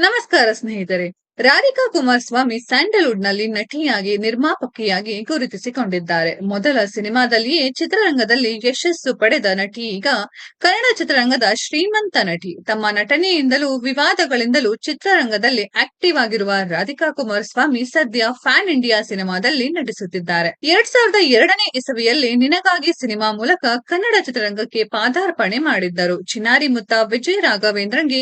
ನಮಸ್ಕಾರ ಸ್ನೇಹಿತರೆ ರಾಧಿಕಾ ಕುಮಾರಸ್ವಾಮಿ ಸ್ಯಾಂಡಲ್ವುಡ್ನಲ್ಲಿ ನಟಿಯಾಗಿ, ನಿರ್ಮಾಪಕಿಯಾಗಿ ಗುರುತಿಸಿಕೊಂಡಿದ್ದಾರೆ. ಮೊದಲ ಸಿನಿಮಾದಲ್ಲಿಯೇ ಚಿತ್ರರಂಗದಲ್ಲಿ ಯಶಸ್ಸು ಪಡೆದ ನಟಿ ಈಗ ಕನ್ನಡ ಚಿತ್ರರಂಗದ ಶ್ರೀಮಂತ ನಟಿ. ತಮ್ಮ ನಟನೆಯಿಂದಲೂ ವಿವಾದಗಳಿಂದಲೂ ಚಿತ್ರರಂಗದಲ್ಲಿ ಆಕ್ಟಿವ್ ಆಗಿರುವ ರಾಧಿಕಾ ಕುಮಾರಸ್ವಾಮಿ ಸದ್ಯ ಫ್ಯಾನ್ ಇಂಡಿಯಾ ಸಿನಿಮಾದಲ್ಲಿ ನಟಿಸುತ್ತಿದ್ದಾರೆ. ಎರಡ್ ಸಾವಿರದ ಎರಡನೇ ಇಸವಿಯಲ್ಲಿ ನಿನಗಾಗಿ ಸಿನಿಮಾ ಮೂಲಕ ಕನ್ನಡ ಚಿತ್ರರಂಗಕ್ಕೆ ಪಾದಾರ್ಪಣೆ ಮಾಡಿದ್ದರು. ಚಿನಾರಿ ಮುತ್ತ ವಿಜಯ ರಾಘವೇಂದ್ರಂಗೆ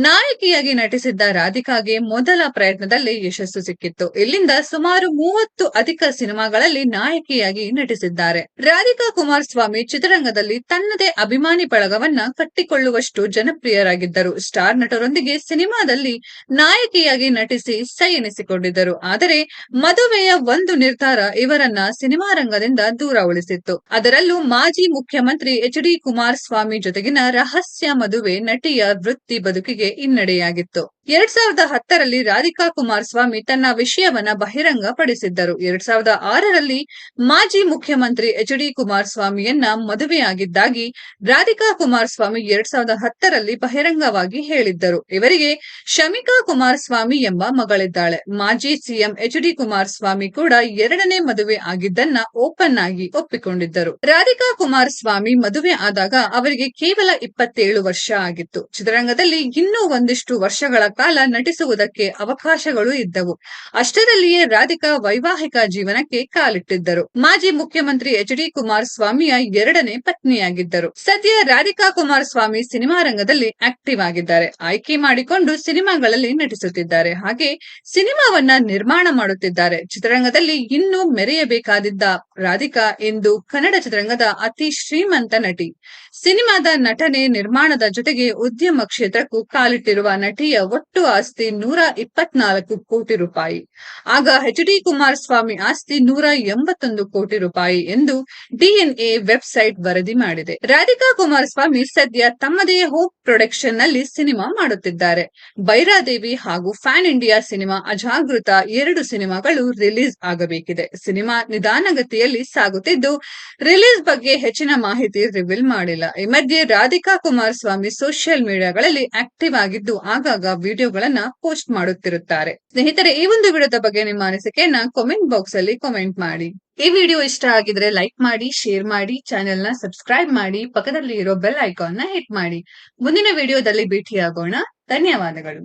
ನಾಯಕಿಯಾಗಿ ನಟಿಸಿದ್ದ ರಾಧಿಕಾಗೆ ಮೊದಲ ಪ್ರಯತ್ನದಲ್ಲಿ ಯಶಸ್ಸು ಸಿಕ್ಕಿತ್ತು. ಇಲ್ಲಿಂದ ಸುಮಾರು ಮೂವತ್ತು ಅಧಿಕ ಸಿನಿಮಾಗಳಲ್ಲಿ ನಾಯಕಿಯಾಗಿ ನಟಿಸಿದ್ದಾರೆ. ರಾಧಿಕಾ ಕುಮಾರಸ್ವಾಮಿ ಚಿತ್ರರಂಗದಲ್ಲಿ ತನ್ನದೇ ಅಭಿಮಾನಿ ಬಳಗವನ್ನ ಕಟ್ಟಿಕೊಳ್ಳುವಷ್ಟು ಜನಪ್ರಿಯರಾಗಿದ್ದರು. ಸ್ಟಾರ್ ನಟರೊಂದಿಗೆ ಸಿನಿಮಾದಲ್ಲಿ ನಾಯಕಿಯಾಗಿ ನಟಿಸಿ ಸೈ ಎನಿಸಿಕೊಂಡಿದ್ದರು ಆದರೆ ಮದುವೆಯ ಒಂದು ನಿರ್ಧಾರ ಇವರನ್ನ ಸಿನಿಮಾ ರಂಗದಿಂದ ದೂರ ಉಳಿಸಿತ್ತು. ಅದರಲ್ಲೂ ಮಾಜಿ ಮುಖ್ಯಮಂತ್ರಿ ಎಚ್ ಡಿ ಕುಮಾರಸ್ವಾಮಿ ಜೊತೆಗಿನ ರಹಸ್ಯ ಮದುವೆ ನಟಿಯ ವೃತ್ತಿ ಬದುಕಿಗೆ ಹಿನ್ನಡೆಯಾಗಿತ್ತು. ಎರಡ್ ಸಾವಿರದ ಹತ್ತರಲ್ಲಿ ರಾಧಿಕಾ ಕುಮಾರಸ್ವಾಮಿ ತನ್ನ ವಿಷಯವನ್ನ ಬಹಿರಂಗ ಪಡಿಸಿದ್ದರು ಎರಡ್ ಸಾವಿರದ ಆರರಲ್ಲಿ ಮಾಜಿ ಮುಖ್ಯಮಂತ್ರಿ ಎಚ್ ಡಿ ಕುಮಾರಸ್ವಾಮಿಯನ್ನ ಮದುವೆಯಾಗಿದ್ದಾಗಿ ರಾಧಿಕಾ ಕುಮಾರಸ್ವಾಮಿ ಎರಡ್ ಸಾವಿರದ ಹತ್ತರಲ್ಲಿ ಬಹಿರಂಗವಾಗಿ ಹೇಳಿದ್ದರು. ಇವರಿಗೆ ಶಮಿಕಾ ಕುಮಾರಸ್ವಾಮಿ ಎಂಬ ಮಗಳಿದ್ದಾಳೆ. ಮಾಜಿ ಸಿಎಂ ಎಚ್ ಡಿ ಕುಮಾರಸ್ವಾಮಿ ಕೂಡ ಎರಡನೇ ಮದುವೆ ಆಗಿದ್ದನ್ನ ಓಪನ್ ಆಗಿ ಒಪ್ಪಿಕೊಂಡಿದ್ದರು. ರಾಧಿಕಾ ಕುಮಾರಸ್ವಾಮಿ ಮದುವೆ ಆದಾಗ ಅವರಿಗೆ ಕೇವಲ ಇಪ್ಪತ್ತೇಳು ವರ್ಷ ಆಗಿತ್ತು. ಚಿತ್ರರಂಗದಲ್ಲಿ ಇನ್ನೂ ಒಂದಿಷ್ಟು ವರ್ಷಗಳ ಕಾಲ ನಟಿಸುವುದಕ್ಕೆ ಅವಕಾಶಗಳು ಇದ್ದವು. ಅಷ್ಟರಲ್ಲಿಯೇ ರಾಧಿಕಾ ವೈವಾಹಿಕ ಜೀವನಕ್ಕೆ ಕಾಲಿಟ್ಟಿದ್ದರು. ಮಾಜಿ ಮುಖ್ಯಮಂತ್ರಿ ಎಚ್ ಡಿ ಕುಮಾರಸ್ವಾಮಿಯ ಎರಡನೇ ಪತ್ನಿಯಾಗಿದ್ದರು. ಸದ್ಯ ರಾಧಿಕಾ ಕುಮಾರಸ್ವಾಮಿ ಸಿನಿಮಾ ರಂಗದಲ್ಲಿ ಆಕ್ಟಿವ್ ಆಗಿದ್ದಾರೆ. ಆಯ್ಕೆ ಮಾಡಿಕೊಂಡು ಸಿನಿಮಾಗಳಲ್ಲಿ ನಟಿಸುತ್ತಿದ್ದಾರೆ. ಹಾಗೆ ಸಿನಿಮಾವನ್ನ ನಿರ್ಮಾಣ ಮಾಡುತ್ತಿದ್ದಾರೆ. ಚಿತ್ರರಂಗದಲ್ಲಿ ಇನ್ನೂ ಮೆರೆಯಬೇಕಾದಿದ್ದ ರಾಧಿಕಾ ಎಂದು ಕನ್ನಡ ಚಿತ್ರರಂಗದ ಅತಿ ಶ್ರೀಮಂತ ನಟಿ. ಸಿನಿಮಾದ ನಟನೆ ನಿರ್ಮಾಣದ ಜೊತೆಗೆ ಉದ್ಯಮ ಕ್ಷೇತ್ರಕ್ಕೂ ಕಾಲಿಟ್ಟಿರುವ ನಟಿಯ ಒಟ್ಟು ಆಸ್ತಿ ನೂರ ಇಪ್ಪತ್ನಾಲ್ಕು ಕೋಟಿ ರೂಪಾಯಿ. ಆಗ ಎಚ್ ಡಿ ಕುಮಾರಸ್ವಾಮಿ ಆಸ್ತಿ ನೂರ ಎಂಬತ್ತೊಂದು ಕೋಟಿ ರೂಪಾಯಿ ಎಂದು ಡಿಎನ್ಎ ವೆಬ್ಸೈಟ್ ವರದಿ ಮಾಡಿದೆ. ರಾಧಿಕಾ ಕುಮಾರಸ್ವಾಮಿ ಸದ್ಯ ತಮ್ಮದೇ ಹೋಪ್ ಪ್ರೊಡಕ್ಷನ್ನಲ್ಲಿ ಸಿನಿಮಾ ಮಾಡುತ್ತಿದ್ದಾರೆ. ಬೈರಾದೇವಿ ಹಾಗೂ ಫ್ಯಾನ್ ಇಂಡಿಯಾ ಸಿನಿಮಾ ಅಜಾಗೃತ ಎರಡು ಸಿನಿಮಾಗಳು ರಿಲೀಸ್ ಆಗಬೇಕಿದೆ. ಸಿನಿಮಾ ನಿಧಾನಗತಿಯಲ್ಲಿ ಸಾಗುತ್ತಿದ್ದು, ರಿಲೀಸ್ ಬಗ್ಗೆ ಹೆಚ್ಚಿನ ಮಾಹಿತಿ ರಿವೀಲ್ ಮಾಡಿಲ್ಲ. ಈ ಮಧ್ಯೆ ರಾಧಿಕಾ ಕುಮಾರಸ್ವಾಮಿ ಸೋಷಿಯಲ್ ಮೀಡಿಯಾಗಳಲ್ಲಿ ಆಕ್ಟಿವ್ ಆಗಿದ್ದು, ಆಗಾಗ ವಿಡಿಯೋಗಳನ್ನ ಪೋಸ್ಟ್ ಮಾಡುತ್ತಿರುತ್ತಾರೆ. ಸ್ನೇಹಿತರೆ, ಈ ಒಂದು ವಿಡಿಯೋದ ಬಗ್ಗೆ ನಿಮ್ಮ ಅನಿಸಿಕೆಯನ್ನ ಕಾಮೆಂಟ್ ಬಾಕ್ಸ್ ಅಲ್ಲಿ ಕಾಮೆಂಟ್ ಮಾಡಿ. ಈ ವಿಡಿಯೋ ಇಷ್ಟ ಆಗಿದ್ರೆ ಲೈಕ್ ಮಾಡಿ ಶೇರ್ ಮಾಡಿ ಚಾನೆಲ್ನ ಸಬ್ಸ್ಕ್ರೈಬ್ ಮಾಡಿ ಪಕ್ಕದಲ್ಲಿ ಇರೋ ಬೆಲ್ ಐಕಾನ್ನ ಹಿಟ್ ಮಾಡಿ. ಮುಂದಿನ ವಿಡಿಯೋದಲ್ಲಿ ಭೇಟಿಯಾಗೋಣ. ಧನ್ಯವಾದಗಳು.